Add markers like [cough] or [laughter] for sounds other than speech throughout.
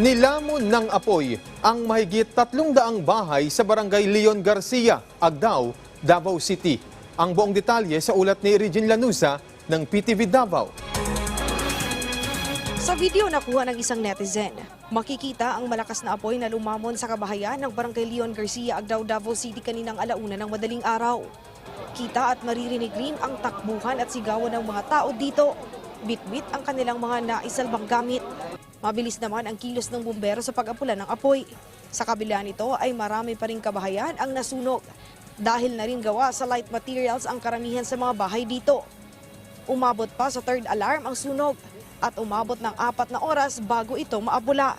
Nilamon ng apoy ang mahigit tatlong daang bahay sa barangay Leon Garcia, Agdao, Davao City. Ang buong detalye sa ulat ni Regine Lanusa ng PTV Davao. Sa video nakuha ng isang netizen, makikita ang malakas na apoy na lumamon sa kabahayan ng Barangay Leon Garcia, Agdao, Davao City kaninang alauna ng madaling araw. Kita at maririnig rin ang takbuhan at sigawan ng mga tao dito. Bitbit ang kanilang mga naisalbang gamit. Mabilis naman ang kilos ng bumbero sa pag-apula ng apoy. Sa kabila nito ay marami pa rin kabahayan ang nasunog. Dahil na rin gawa sa light materials ang karamihan sa mga bahay dito. Umabot pa sa third alarm ang sunog at umabot ng apat na oras bago ito maabula.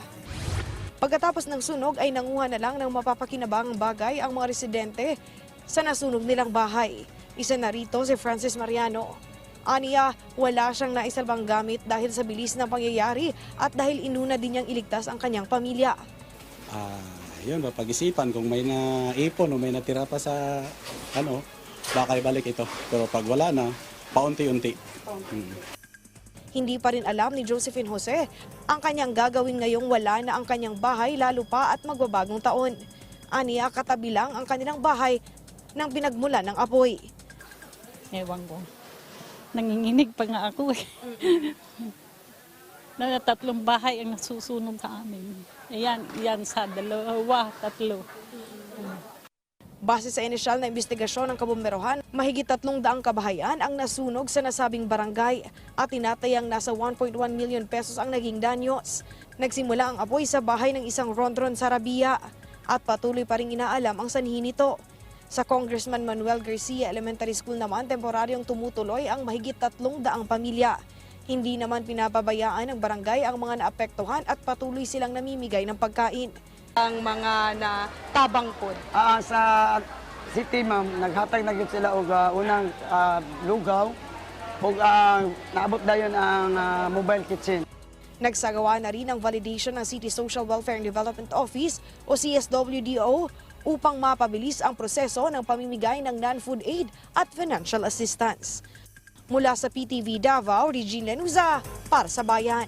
Pagkatapos ng sunog ay nanguha na lang ng mapapakinabangang bagay ang mga residente sa nasunog nilang bahay. Isa na rito si Francis Mariano. Aniya, wala siyang naisalbang gamit dahil sa bilis ng pangyayari at dahil inuna din niyang iligtas ang kanyang pamilya. Ah, yun, mapag-isipan kung may naipon o may natira pa sa ano, baka ibalik ito. Pero pag wala na, paunti-unti. Mm. Hindi pa rin alam ni Josephine Jose ang kanyang gagawin ngayong wala na ang kanyang bahay lalo pa at magbabagong taon. Aniya, katabi lang ang kanilang bahay nang pinagmula ng apoy. Ewan ko. Nanginginig pa nga ako eh. [laughs] na tatlong bahay ang nasusunog sa amin. Ayan, yan sa dalawa, tatlo. Base sa inisyal na investigasyon ng kabumberohan, mahigit tatlong daang kabahayan ang nasunog sa nasabing barangay at tinatayang nasa 1.1 million pesos ang naging danyos. Nagsimula ang apoy sa bahay ng isang rondron sa Rabia at patuloy pa rin inaalam ang sanhi nito. Sa Congressman Manuel Garcia Elementary School naman, temporaryong tumutuloy ang mahigit tatlong daang pamilya. Hindi naman pinapabayaan ng barangay ang mga naapektuhan at patuloy silang namimigay ng pagkain. ang mga na tabang pod. Ah, sa city ma'am, naghatag na sila og ah, unang ah, lugaw ug ang naabot dayon ang ah, mobile kitchen. Nagsagawa na rin ang validation ng City Social Welfare and Development Office o CSWDO upang mapabilis ang proseso ng pamimigay ng non-food aid at financial assistance. Mula sa PTV Davao, Regine Lenuza para sa Bayan.